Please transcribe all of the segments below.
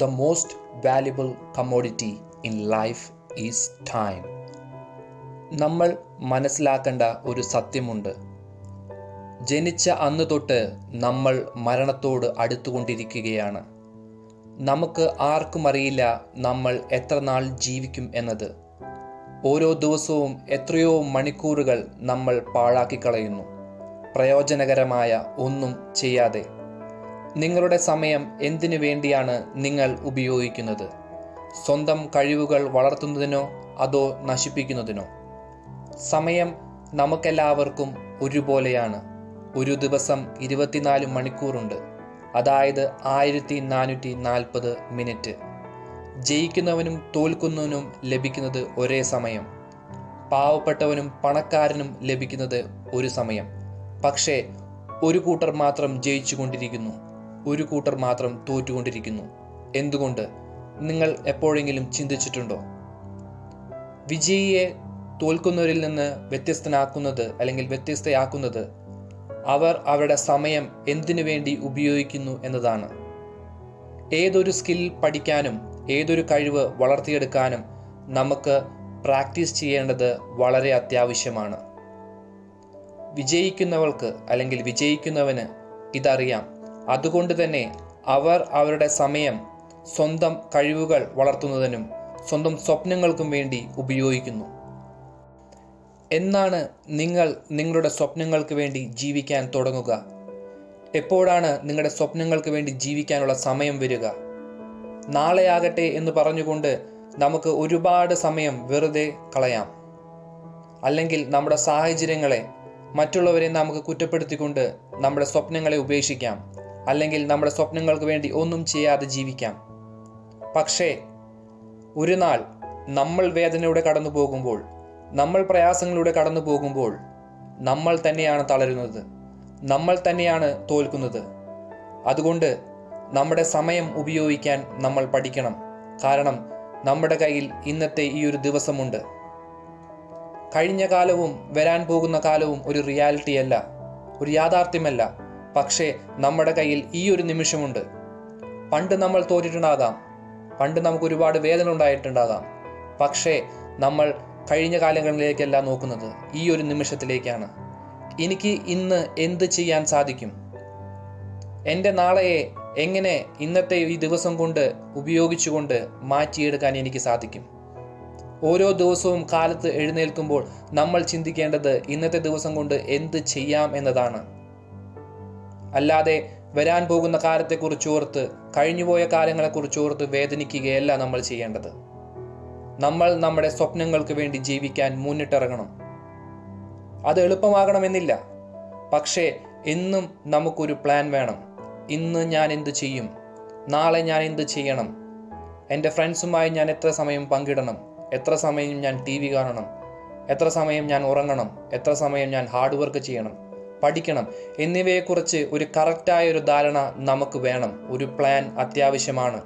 the most valuable commodity in life is time നമ്മൾ മനസ്സിലാക്കേണ്ട ഒരു സത്യമുണ്ട്. ജനിച്ച അന്ന് തൊട്ട് നമ്മൾ മരണത്തോട് അടുത്തുകൊണ്ടിരിക്കുകയാണ്. നമുക്ക് ആർക്കും അറിയില്ല നമ്മൾ എത്ര നാൾ ജീവിക്കും എന്നത്. ഓരോ ദിവസവും എത്രയോ മണിക്കൂറുകൾ നമ്മൾ പാഴാക്കി കളയുന്നു പ്രയോജനകരമായ ഒന്നും ചെയ്യാതെ. നിങ്ങളുടെ സമയം എന്തിനു വേണ്ടിയാണ് നിങ്ങൾ ഉപയോഗിക്കുന്നത്? സ്വന്തം കഴിവുകൾ വളർത്തുന്നതിനോ അതോ നശിപ്പിക്കുന്നതിനോ? സമയം നമുക്കെല്ലാവർക്കും ഒരുപോലെയാണ്. ഒരു ദിവസം ഇരുപത്തിനാല് മണിക്കൂറുണ്ട്. അതായത് ആയിരത്തി നാനൂറ്റി നാൽപ്പത് മിനിറ്റ്. ജയിക്കുന്നവനും തോൽക്കുന്നവനും ലഭിക്കുന്നത് ഒരേ സമയം. പാവപ്പെട്ടവനും പണക്കാരനും ലഭിക്കുന്നത് ഒരു സമയം. പക്ഷേ ഒരു കൂട്ടർ മാത്രം ജയിച്ചുകൊണ്ടിരിക്കുന്നു. ഒരു കൂട്ടർ മാത്രം തോറ്റുകൊണ്ടിരിക്കുന്നു. എന്തുകൊണ്ട്? നിങ്ങൾ എപ്പോഴെങ്കിലും ചിന്തിച്ചിട്ടുണ്ടോ? വിജയിയെ തോൽക്കുന്നവരിൽ നിന്ന് വ്യത്യസ്തനാക്കുന്നത് അല്ലെങ്കിൽ വ്യത്യസ്തയാക്കുന്നത് അവർ അവരുടെ സമയം എന്തിനു വേണ്ടി ഉപയോഗിക്കുന്നു എന്നതാണ്. ഏതൊരു സ്കിൽ പഠിക്കാനും ഏതൊരു കഴിവ് വളർത്തിയെടുക്കാനും നമുക്ക് പ്രാക്ടീസ് ചെയ്യേണ്ടത് വളരെ അത്യാവശ്യമാണ്. വിജയിക്കുന്നവൾക്ക് അല്ലെങ്കിൽ വിജയിക്കുന്നവന് ഇതറിയാം. അതുകൊണ്ട് തന്നെ അവർ അവരുടെ സമയം സ്വന്തം കഴിവുകൾ വളർത്തുന്നതിനും സ്വന്തം സ്വപ്നങ്ങൾക്കും വേണ്ടി ഉപയോഗിക്കുന്നു. എന്നാണ് നിങ്ങൾ നിങ്ങളുടെ സ്വപ്നങ്ങൾക്ക് വേണ്ടി ജീവിക്കാൻ തുടങ്ങുക. എപ്പോഴാണ് നിങ്ങളുടെ സ്വപ്നങ്ങൾക്ക് വേണ്ടി ജീവിക്കാനുള്ള സമയം വരിക? നാളെയാകട്ടെ എന്ന് പറഞ്ഞുകൊണ്ട് നമുക്ക് ഒരുപാട് സമയം വെറുതെ കളയാം. അല്ലെങ്കിൽ നമ്മുടെ സാഹചര്യങ്ങളെ മറ്റുള്ളവരെ നമുക്ക് കുറ്റപ്പെടുത്തിക്കൊണ്ട് നമ്മുടെ സ്വപ്നങ്ങളെ ഉപേക്ഷിക്കാം. അല്ലെങ്കിൽ നമ്മുടെ സ്വപ്നങ്ങൾക്ക് വേണ്ടി ഒന്നും ചെയ്യാതെ ജീവിക്കാം. പക്ഷേ ഒരു നാൾ നമ്മൾ വേദനയുടെ കടന്നു പോകുമ്പോൾ നമ്മൾ പ്രയാസങ്ങളിലൂടെ കടന്നു പോകുമ്പോൾ നമ്മൾ തന്നെയാണ് തളരുന്നത്. നമ്മൾ തന്നെയാണ് തോൽക്കുന്നത്. അതുകൊണ്ട് നമ്മുടെ സമയം ഉപയോഗിക്കാൻ നമ്മൾ പഠിക്കണം. കാരണം നമ്മുടെ കയ്യിൽ ഇന്നത്തെ ഈ ഒരു ദിവസമുണ്ട്. കഴിഞ്ഞ കാലവും വരാൻ പോകുന്ന കാലവും ഒരു റിയാലിറ്റി അല്ല ഒരു യാഥാർത്ഥ്യമല്ല. പക്ഷേ നമ്മുടെ കയ്യിൽ ഈ ഒരു നിമിഷമുണ്ട്. പണ്ട് നമ്മൾ തോറ്റിട്ടുണ്ടാകാം. പണ്ട് നമുക്ക് ഒരുപാട് വേദന ഉണ്ടായിട്ടുണ്ടാകാം. പക്ഷേ നമ്മൾ കഴിഞ്ഞ കാലങ്ങളിലേക്കല്ല നോക്കുന്നത് ഈ ഒരു നിമിഷത്തിലേക്കാണ്. എനിക്ക് ഇന്ന് എന്ത് ചെയ്യാൻ സാധിക്കും? എന്റെ നാളെയെ എങ്ങനെ ഇന്നത്തെ ഈ ദിവസം കൊണ്ട് ഉപയോഗിച്ചുകൊണ്ട് മാറ്റിയെടുക്കാൻ എനിക്ക് സാധിക്കും? ഓരോ ദിവസവും കാലത്ത് എഴുന്നേൽക്കുമ്പോൾ നമ്മൾ ചിന്തിക്കേണ്ടത് ഇന്നത്തെ ദിവസം കൊണ്ട് എന്ത് ചെയ്യാം എന്നതാണ്. അല്ലാതെ വരാൻ പോകുന്ന കാലത്തെക്കുറിച്ച് ഓർത്ത് കഴിഞ്ഞുപോയ കാലങ്ങളെക്കുറിച്ച് ഓർത്ത് വേദനിക്കുകയല്ല നമ്മൾ ചെയ്യേണ്ടത്. നമ്മൾ നമ്മുടെ സ്വപ്നങ്ങൾക്ക് വേണ്ടി ജീവിക്കാൻ മുന്നിട്ടിറങ്ങണം. അത് എളുപ്പമാകണമെന്നില്ല. പക്ഷേ എന്നും നമുക്കൊരു പ്ലാൻ വേണം. ഇന്ന് ഞാൻ എന്ത് ചെയ്യും? നാളെ ഞാൻ എന്ത് ചെയ്യണം? എന്റെ ഫ്രണ്ട്സുമായി ഞാൻ എത്ര സമയം പങ്കിടണം? എത്ര സമയം ഞാൻ ടി വി കാണണം? എത്ര സമയം ഞാൻ ഉറങ്ങണം? എത്ര സമയം ഞാൻ ഹാർഡ് വർക്ക് ചെയ്യണം? പഠിക്കണം. എന്നിവയെക്കുറിച്ച് ഒരു കറക്റ്റായ ഒരു ധാരണ നമുക്ക് വേണം. ഒരു പ്ലാൻ അത്യാവശ്യമാണ്.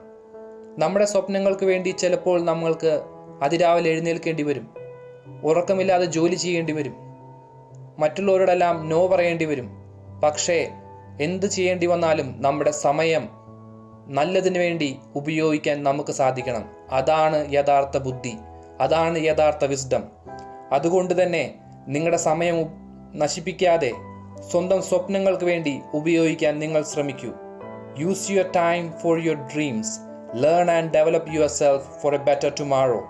നമ്മുടെ സ്വപ്നങ്ങൾക്ക് വേണ്ടി ചിലപ്പോൾ നമ്മൾക്ക് അതിരാവിലെ എഴുന്നേൽക്കേണ്ടി വരും. ഉറക്കമില്ലാതെ ജോലി ചെയ്യേണ്ടി വരും. മറ്റുള്ളവരോടെല്ലാം നോ പറയേണ്ടി വരും. പക്ഷേ എന്ത് ചെയ്യേണ്ടി വന്നാലും നമ്മുടെ സമയം നല്ലതിനു വേണ്ടി ഉപയോഗിക്കാൻ നമുക്ക് സാധിക്കണം. അതാണ് യഥാർത്ഥ ബുദ്ധി. അതാണ് യഥാർത്ഥ വിസ്ഡം അതുകൊണ്ട് തന്നെ നിങ്ങളുടെ സമയം നശിപ്പിക്കാതെ സ്വന്തം സ്വപ്നങ്ങൾക്ക് വേണ്ടി ഉപയോഗിക്കാൻ നിങ്ങൾ ശ്രമിക്കൂ. Use your time for your dreams learn and develop yourself for a better tomorrow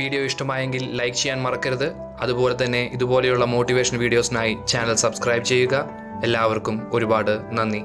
video ഇഷ്ടമായെങ്കിൽ ലൈക്ക് ചെയ്യാൻ മറക്കരുത്. അതുപോലെ തന്നെ ഇതുപോലെയുള്ള മോട്ടിവേഷൻ വീഡിയോസിനായി ചാനൽ സബ്സ്ക്രൈബ് ചെയ്യുക. എല്ലാവർക്കും ഒരുപാട് നന്ദി.